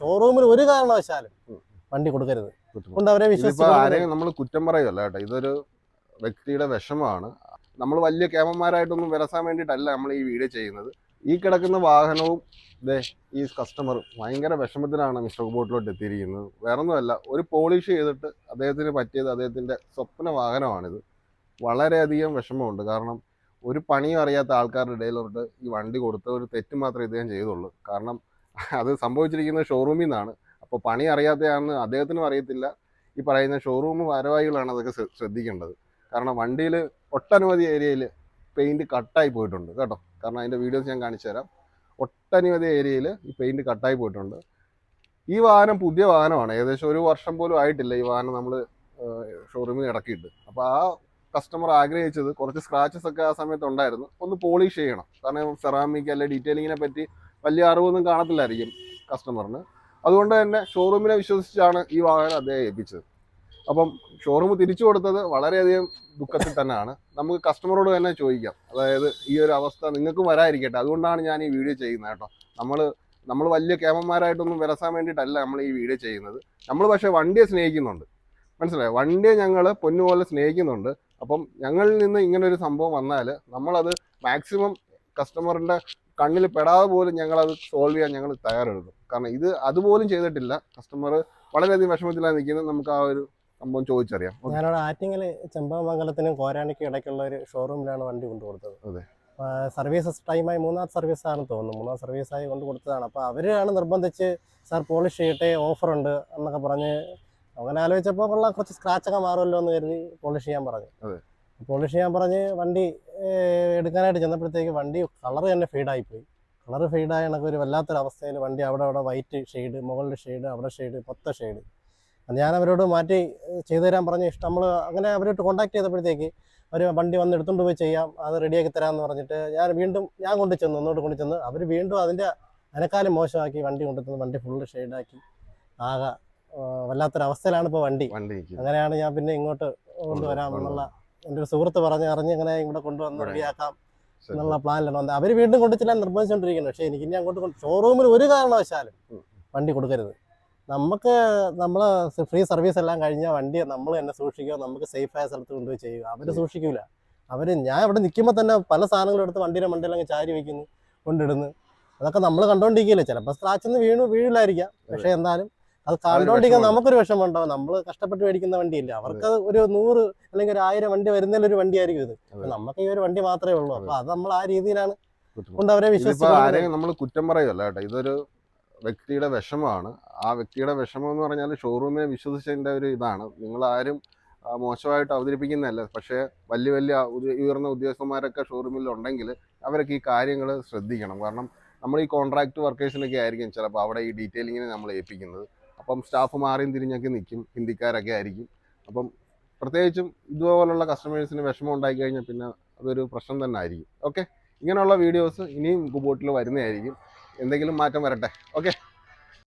ഷോറൂമിൽ ഒരു കാരണവശാലും വണ്ടി കൊടുക്കരുത്. കൊണ്ട് അവരെ ആരെയും നമ്മൾ കുറ്റം പറയുമല്ല കേട്ടോ. ഇതൊരു വ്യക്തിയുടെ വിഷമമാണ്. നമ്മൾ വലിയ ക്യാമന്മാരായിട്ടൊന്നും വിരസാൻ വേണ്ടിയിട്ടല്ല നമ്മൾ ഈ വീഡിയോ ചെയ്യുന്നത്. ഈ കിടക്കുന്ന വാഹനവും ദേ ഈ കസ്റ്റമർ ഭയങ്കര വിഷമത്തിലാണ് മിസ്റ്റർ ബോട്ടിലോട്ട് എത്തിയിരിക്കുന്നത്. വേറൊന്നുമല്ല ഒരു പോളിഷ് ചെയ്തിട്ട് അദ്ദേഹത്തിന് പറ്റിയത് അദ്ദേഹത്തിന്റെ സ്വപ്ന വാഹനമാണിത്. വളരെയധികം വിഷമമുണ്ട്. കാരണം ഒരു പണിയും അറിയാത്ത ആൾക്കാരുടെ ഇടയിലോട്ട് ഈ വണ്ടി കൊടുത്ത ഒരു തെറ്റ് മാത്രമേ ഇദ്ദേഹം ചെയ്തുള്ളൂ. കാരണം അത് സംഭവിച്ചിരിക്കുന്നത് ഷോറൂമിൽ നിന്നാണ് അപ്പോൾ പണി അറിയാത്തതാണെന്ന് അദ്ദേഹത്തിനും അറിയത്തില്ല. ഈ പറയുന്ന ഷോറൂം ഭാരവാഹികളാണ് അതൊക്കെ ശ്രദ്ധിക്കേണ്ടത്. കാരണം വണ്ടിയിൽ ഒട്ടനവധി ഏരിയയിൽ പെയിന്റ് കട്ടായി പോയിട്ടുണ്ട് കേട്ടോ. കാരണം അതിന്റെ വീഡിയോസ് ഞാൻ കാണിച്ചു തരാം. ഒട്ടനവധി ഏരിയയിൽ ഈ പെയിന്റ് കട്ടായി പോയിട്ടുണ്ട്. ഈ വാഹനം പുതിയ വാഹനമാണ്. ഏകദേശം ഒരു വർഷം പോലും ആയിട്ടില്ല ഈ വാഹനം നമ്മൾ ഷോറൂമിൽ ഇറക്കിയിട്ട്. അപ്പോൾ ആ കസ്റ്റമർ ആഗ്രഹിച്ചത് കുറച്ച് സ്ക്രാച്ചസ് ഒക്കെ ആ സമയത്ത് ഉണ്ടായിരുന്നു. ഒന്ന് പോളിഷ് ചെയ്യണം. കാരണം സെറാമിക് അല്ലെ ഡീറ്റെയിലിങ്ങിനെ പറ്റി വലിയ അറിവൊന്നും കാണത്തില്ലായിരിക്കും കസ്റ്റമറിന് അതുകൊണ്ട് തന്നെ ഷോറൂമിനെ വിശ്വസിച്ചാണ് ഈ വാഹനം അദ്ദേഹം ഏൽപ്പിച്ചത്. അപ്പം ഷോറൂം തിരിച്ചു കൊടുത്തത് വളരെയധികം ദുഃഖത്തിൽ തന്നെയാണ്. നമുക്ക് കസ്റ്റമറോട് തന്നെ ചോദിക്കാം. അതായത് ഈ ഒരു അവസ്ഥ നിങ്ങൾക്കും വരാതിരിക്കട്ടെ. അതുകൊണ്ടാണ് ഞാൻ ഈ വീഡിയോ ചെയ്യുന്നത് കേട്ടോ. നമ്മൾ നമ്മൾ വലിയ ക്യാമന്മാരായിട്ടൊന്നും വിരസാൻ വേണ്ടിയിട്ടല്ല നമ്മൾ ഈ വീഡിയോ ചെയ്യുന്നത്. നമ്മൾ പക്ഷേ വണ്ടിയെ സ്നേഹിക്കുന്നുണ്ട്. മനസ്സിലായോ? വണ്ടിയെ ഞങ്ങൾ പൊന്നുപോലെ സ്നേഹിക്കുന്നുണ്ട്. അപ്പം ഞങ്ങളിൽ നിന്ന് ഇങ്ങനെ ഒരു സംഭവം വന്നാൽ നമ്മളത് മാക്സിമം കസ്റ്റമറിന്റെ കണ്ണിൽ പെടാതെ പോലും ഞങ്ങളത് സോൾവ് ചെയ്യാൻ ഞങ്ങൾ തയ്യാറെടുക്കും കാരണം ഇത് അതുപോലും ചെയ്തിട്ടില്ല. കസ്റ്റമർ വളരെയധികം വിഷമത്തിലാണ് നിൽക്കുന്നത്. നമുക്ക് ആ ഒരു സംഭവം ചോദിച്ചറിയാം. ഞാനവിടെ ആറ്റിങ്ങൽ ചെമ്പമംഗലത്തിനും കോരാണിക്കും ഇടയ്ക്കുള്ള ഒരു ഷോറൂമിലാണ് വണ്ടി കൊണ്ടു കൊടുത്തത്. അതെ. സർവീസസ് ടൈമായി മൂന്നാം സർവീസ് ആണെന്ന് തോന്നുന്നു. മൂന്നാം ആയി കൊണ്ട് കൊടുത്തതാണ്. അപ്പോൾ അവരാണ് നിർബന്ധിച്ച് സാർ പോളിഷ് ചെയ്യട്ടെ ഓഫറുണ്ട് ഉണ്ട് എന്നൊക്കെ പറഞ്ഞ് അങ്ങനെ ആലോചിച്ചപ്പോൾ ഉള്ള കുറച്ച് സ്ക്രാച്ചൊക്കെ മാറുമല്ലോ എന്ന് കരുതി പോളിഷ് ചെയ്യാൻ പറഞ്ഞു. അതെ. പോളിഷ് ചെയ്യാൻ പറഞ്ഞ് വണ്ടി എടുക്കാനായിട്ട് ചെന്നപ്പോഴത്തേക്ക് വണ്ടി കളർ തന്നെ ഫെയ്ഡായിപ്പോയി. കളർ ഫെയ്ഡായ കണക്ക് ഒരു വല്ലാത്തൊരു അവസ്ഥയിൽ വണ്ടി അവിടെ അവിടെ വൈറ്റ് ഷെയ്ഡ് മുകളിൽ ഷെയ്ഡ് അവിടെ ഷെയ്ഡ് പൊത്ത ഷെയ്ഡ്. ഞാൻ അവരോട് മാറ്റി ചെയ്തു തരാൻ പറഞ്ഞ് ഇഷ്ടം നമ്മൾ അങ്ങനെ അവരോട്ട് കോണ്ടാക്ട് ചെയ്തപ്പോഴത്തേക്ക് അവർ വണ്ടി വന്ന് എടുത്തുകൊണ്ട് പോയി ചെയ്യാം അത് റെഡിയാക്കി തരാമെന്ന് പറഞ്ഞിട്ട് ഞാൻ വീണ്ടും ഞാൻ കൊണ്ടു ചെന്നു ഒന്നോട് കൊണ്ടു ചെന്ന് അവർ വീണ്ടും അതിന്റെ അനക്കാലം മോശമാക്കി വണ്ടി കൊണ്ടുത്തന്ന് വണ്ടി ഫുള്ള് ഷെയ്ഡാക്കി. ആകെ വല്ലാത്തൊരവസ്ഥയിലാണ് ഇപ്പോൾ വണ്ടി. അങ്ങനെയാണ് ഞാൻ പിന്നെ ഇങ്ങോട്ട് കൊണ്ടുവരാം. എന്നുള്ള എന്റെ ഒരു സുഹൃത്ത് പറഞ്ഞ് അറിഞ്ഞ് ഇങ്ങനെ ഇവിടെ കൊണ്ടുവന്ന്. റെഡിയാക്കാം. എന്നുള്ള പ്ലാനിലാണ്. വന്നത് അവർ വീണ്ടും കൊണ്ടു ചെല്ലാൻ നിർബന്ധിച്ചുകൊണ്ടിരിക്കുന്നു പക്ഷേ എനിക്ക് ഇനി അങ്ങോട്ട് ഷോറൂമിൽ ഒരു കാരണവശാലും വണ്ടി കൊടുക്കരുത്. നമുക്ക് നമ്മൾ ഫ്രീ സർവീസ് എല്ലാം കഴിഞ്ഞാൽ വണ്ടി നമ്മൾ തന്നെ സൂക്ഷിക്കുക നമുക്ക് സേഫായ സ്ഥലത്ത് കൊണ്ടുപോയി ചെയ്യുക. അവർ സൂക്ഷിക്കില്ല സൂക്ഷിക്കൂല. അവർ ഞാൻ ഇവിടെ നിൽക്കുമ്പോൾ തന്നെ പല സാധനങ്ങളും എടുത്ത് വണ്ടിയുടെ മണ്ടയിലങ്ങ് ചാരി വയ്ക്കുന്നു കൊണ്ടിടുന്നു. അതൊക്കെ നമ്മൾ കണ്ടുകൊണ്ടിരിക്കില്ല ചിലപ്പോൾ സ്ക്രാച്ച് ഒന്നും വീണു വീഴില്ലായിരിക്കാം. പക്ഷേ എന്നാലും അത് കണ്ടോണ്ടിരിക്കാൻ. നമുക്കൊരു വിഷമം ഉണ്ടാവും നമ്മൾ കഷ്ടപ്പെട്ട് മേടിക്കുന്ന വണ്ടിയില്ല. അവർക്ക് ഒരു നൂറ് അല്ലെങ്കിൽ ഒരു ആയിരം വണ്ടി വരുന്നതിലൊരു വണ്ടിയായിരിക്കും ഇത്. നമുക്ക് ഈ ഒരു വണ്ടി മാത്രമേ ഉള്ളൂ. അപ്പൊ അത് നമ്മൾ ആ രീതിയിലാണ്. കൊണ്ട് അവരെ നമ്മൾ കുറ്റം പറയുമല്ല കേട്ടോ. ഇതൊരു വ്യക്തിയുടെ വിഷമമാണ്. ആ വ്യക്തിയുടെ വിഷമം എന്ന് പറഞ്ഞാൽ ഷോറൂമിനെ വിശ്വസിച്ചതിന്റെ ഒരു ഇതാണ്. നിങ്ങൾ ആരും മോശമായിട്ട് അവതരിപ്പിക്കുന്നതല്ല. പക്ഷേ വലിയ വലിയ ഉയർന്ന ഉദ്യോഗസ്ഥന്മാരൊക്കെ ഷോറൂമിൽ ഉണ്ടെങ്കിൽ അവരൊക്കെ ഈ കാര്യങ്ങൾ ശ്രദ്ധിക്കണം. കാരണം നമ്മൾ ഈ കോൺട്രാക്ട് വർക്കേഴ്സിനൊക്കെ ആയിരിക്കും ചിലപ്പോൾ അവിടെ ഈ ഡീറ്റെയിലിങ്ങിനെ നമ്മൾ ഏൽപ്പിക്കുന്നത് അപ്പം സ്റ്റാഫ് മാറിയും തിരിഞ്ഞൊക്കെ നിൽക്കും ഹിന്ദിക്കാരൊക്കെ ആയിരിക്കും. അപ്പം പ്രത്യേകിച്ചും ഇതുപോലുള്ള കസ്റ്റമേഴ്സിന് വിഷമം ഉണ്ടായി കഴിഞ്ഞാൽ പിന്നെ അതൊരു പ്രശ്നം തന്നെ ആയിരിക്കും. ഓക്കെ ഇങ്ങനെയുള്ള വീഡിയോസ് ഇനിയും ഗുബോട്ടിൽ വരുന്നതായിരിക്കും. എന്തെങ്കിലും മാറ്റം വരട്ടെ. ഓക്കെ